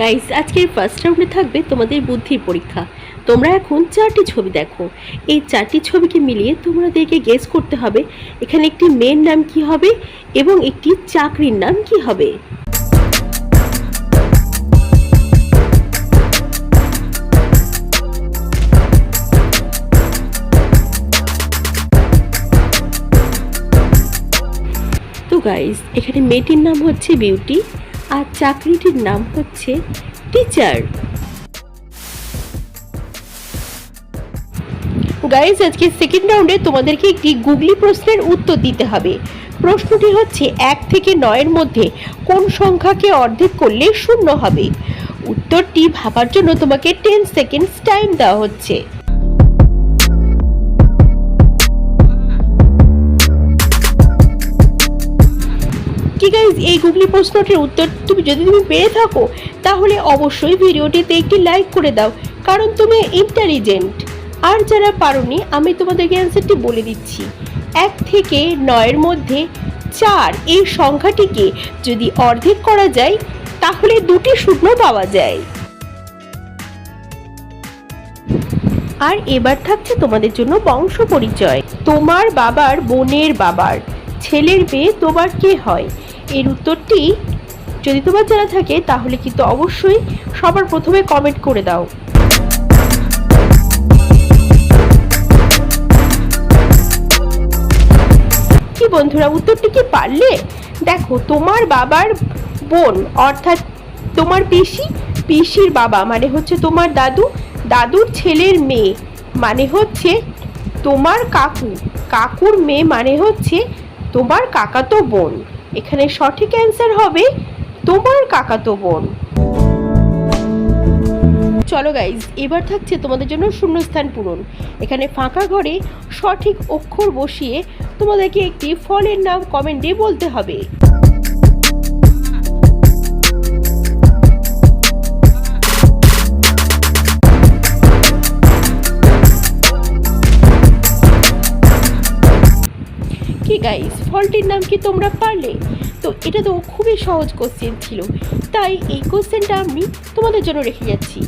Guys আজকের first রাউন্ডে থাকবে তোমাদের বুদ্ধির পরীক্ষা। তোমরা এখন চারটি ছবি দেখো। এই চারটি ছবিকে মিলিয়ে তোমাদেরকে গেস করতে হবে, এখানে একটি মেয়ের নাম কি হবে এবং একটি চাকরির নাম কি হবে। গাইস এখানে মেয়েটির নাম হচ্ছে বিউটি আর চাকরিটির নাম হচ্ছে টিচার। গাইজ আজকে সেকেন্ড রাউন্ডে তোমাদেরকে একটি গুগলি প্রশ্নের উত্তর দিতে হবে। প্রশ্নটি হচ্ছে, এক থেকে নয়ের মধ্যে কোন সংখ্যাকে অর্ধেক করলে শূন্য হবে? উত্তরটি ভাবার জন্য তোমাকে টেন সেকেন্ডস টাইম দেওয়া হচ্ছে। গাইজ এই গুগলি প্রশ্নটির উত্তর তুমি যদি তুমি পেয়ে থাকো, তাহলে অবশ্যই ভিডিওটিতে একটি লাইক করে দাও, কারণ তুমি ইন্টেলিজেন্ট আর যারা পারোনি, আমি তোমাদেরকে অ্যান্সারটি বলে দিচ্ছি। এক থেকে নয়ের মধ্যে চার এই সংখ্যাটিকে যদি অর্ধেক করা যায়, তাহলে দুটি শূন্য পাওয়া যায়। আর এবার থাকছে তোমাদের জন্য বংশ পরিচয়। তোমার বাবার বোনের বাবার। ছেলের মেয়ে তোমার কে হয়? এর উত্তরটি যদি তোমার জানা থাকে, তাহলে কিন্তু অবশ্যই সবার প্রথমে কমেন্ট করে দাও। কি বন্ধুরা, উত্তরটি কি পারলে? দেখো, তোমার বাবার বোন, অর্থাৎ তোমার পিসি, পিসির বাবা মানে হচ্ছে তোমার দাদু, দাদুর ছেলের মেয়ে মানে হচ্ছে তোমার কাকু। কাকুর মেয়ে মানে হচ্ছে তোমার কাকাতো বোন। এখানে সঠিক অ্যান্সার হবে তোমার কাকাতো বোন। চলো গাইজ এবার থাকছে তোমাদের জন্য শূন্যস্থান পূরণ। এখানে ফাঁকা ঘরে সঠিক অক্ষর বসিয়ে তোমাদেরকে একটি ফলের নাম কমেন্টে বলতে হবে। গাইস ফলটির নাম কি তোমরা তো এটা তো খুবই সহজ কোশ্চেন ছিল। তাই এই কোশ্চেনটা আমি তোমাদের জন্য রেখে যাচ্ছি।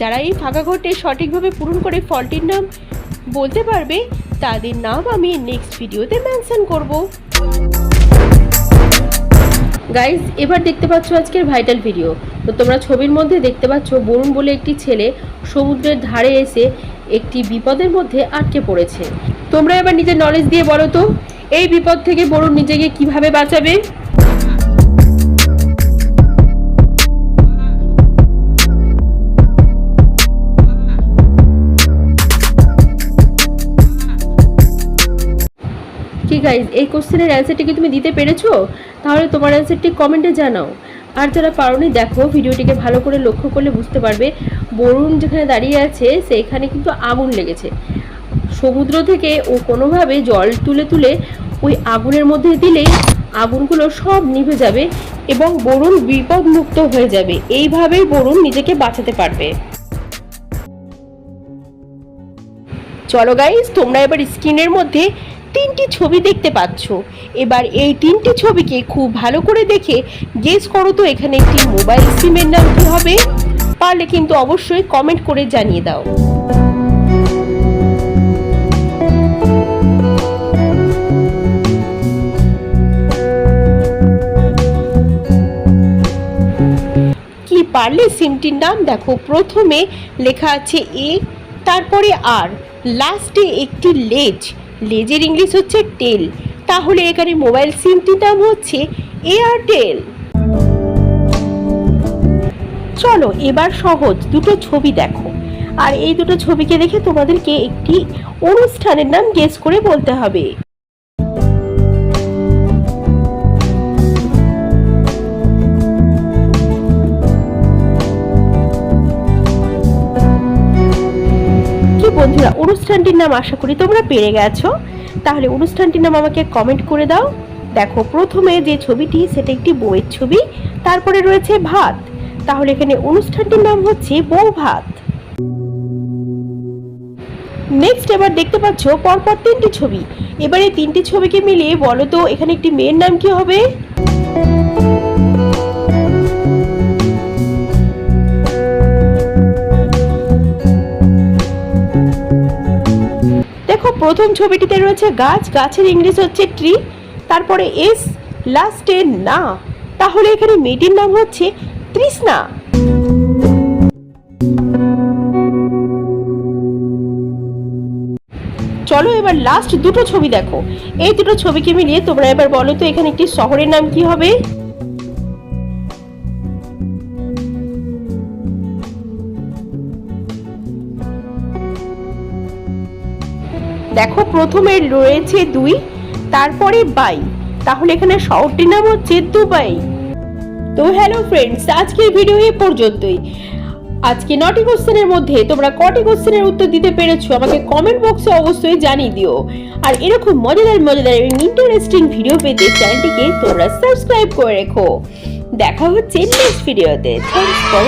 যারা এই ফাঁকা ঘরটে সঠিকভাবে পূরণ করে ফলটির নাম বলতে পারবে, তাদের নাম আমি নেক্সট ভিডিওতে মেনশন করব। গাইজ এবার দেখতে পাচ্ছ আজকের ভাইটাল ভিডিও তো তোমরা ছবির মধ্যে দেখতে পাচ্ছ বরুণ বলে একটি ছেলে সমুদ্রের ধারে এসে একটি বিপদের মধ্যে আটকে পড়েছে। তোমরা এবার নিজের নলেজ দিয়ে বলো তো। এই বিপদ থেকে বরুণ নিজেকে কীভাবে বাঁচাবে? কি গাইজ এই কোশ্চেনের অ্যান্সারটি কি তুমি দিতে পেরেছ? তাহলে তোমার অ্যান্সারটি কমেন্টে জানাও। আর যারা পারোনি, দেখো, ভিডিওটিকে ভালো করে লক্ষ্য করলে বুঝতে পারবে, বরুণ যেখানে দাঁড়িয়ে আছে, সেইখানে কিন্তু আগুন লেগেছে। সমুদ্র থেকে ও কোনোভাবে জল তুলে তুলে ওই আগুনের মধ্যে দিলেই আগুনগুলো সব নিভে যাবে এবং বরুণ বিপদমুক্ত হয়ে যাবে। এইভাবেই বরুণ নিজেকে বাঁচাতে পারবে। চলো গাইস তোমরা এবার স্ক্রিনের মধ্যে তিনটি ছবি দেখতে পাচ্ছ। এবার এই তিনটি ছবিকে খুব ভালো করে দেখে গেস করো তো এখানে একটি মোবাইল সিমের নাম কি হবে? পারলে কিন্তু অবশ্যই কমেন্ট করে জানিয়ে দাও। পারলে সিমটির নাম দেখো। প্রথমে লেখা আছে এ, তারপরে আর। লাস্টে একটি লেজ। লেজের ইংলিশ হচ্ছে টেল। তাহলে এখানে মোবাইল সিমটির নাম হচ্ছে এয়ারটেল চলো, এবার সহজ। দুটো ছবি দেখো। আর এই দুটো ছবিকে দেখে তোমাদেরকে একটি অনুষ্ঠানের নাম গেস করে বলতে হবে। অনুষ্ঠানটির নাম আশা করি তোমরা পেরে গেছো। তাহলে অনুষ্ঠানটির নাম আমাকে কমেন্ট করে দাও। দেখো, প্রথমে যে ছবিটি, সেটা একটি বউয়ের ছবি। তারপরে রয়েছে ভাত। তাহলে এখানে অনুষ্ঠানটির নাম হচ্ছে বউ ভাত। নেক্সট এবার দেখতে পাচ্ছ, পরপর তিনটি ছবি। এবারে তিনটি ছবিকে মিলিয়ে বলো তো, এখানে একটি মেয়ের নাম কি হবে? প্রথম ছবিটিতে রয়েছে গাছ, গাছের ইংলিশ হচ্ছে ট্রি তারপরে এস লাস্টে না। তাহলে এখানে মেয়েটির নাম হচ্ছে তৃষ্ণা। চলো এবার লাস্ট দুটো ছবি দেখো। এই দুটো ছবিকে মিলিয়ে তোমরা এবার বলো তো এখানে একটি শহরের নাম কি হবে? দেখো প্রথমে রয়েছে দুই, তারপরে বাই। তাহলে এখানে শহরটির নাম হচ্ছে দুবাই। তো হ্যালো ফ্রেন্ডস আজকের ভিডিও এ পর্যন্তই। আজকে নটি কোশ্চেনের মধ্যে তোমরা কটি কোশ্চেনের উত্তর দিতে পেরেছ আমাকে কমেন্ট বক্সে অবশ্যই জানিয়ে দিও। আর এরকম মজাদার মজাদার এবং ইন্টারেস্টিং ভিডিও পেতে চ্যানেলটিকে তোমরা সাবস্ক্রাইব করে রেখো। দেখা হচ্ছে নেক্সট ভিডিওতে থ্যাংকস ফর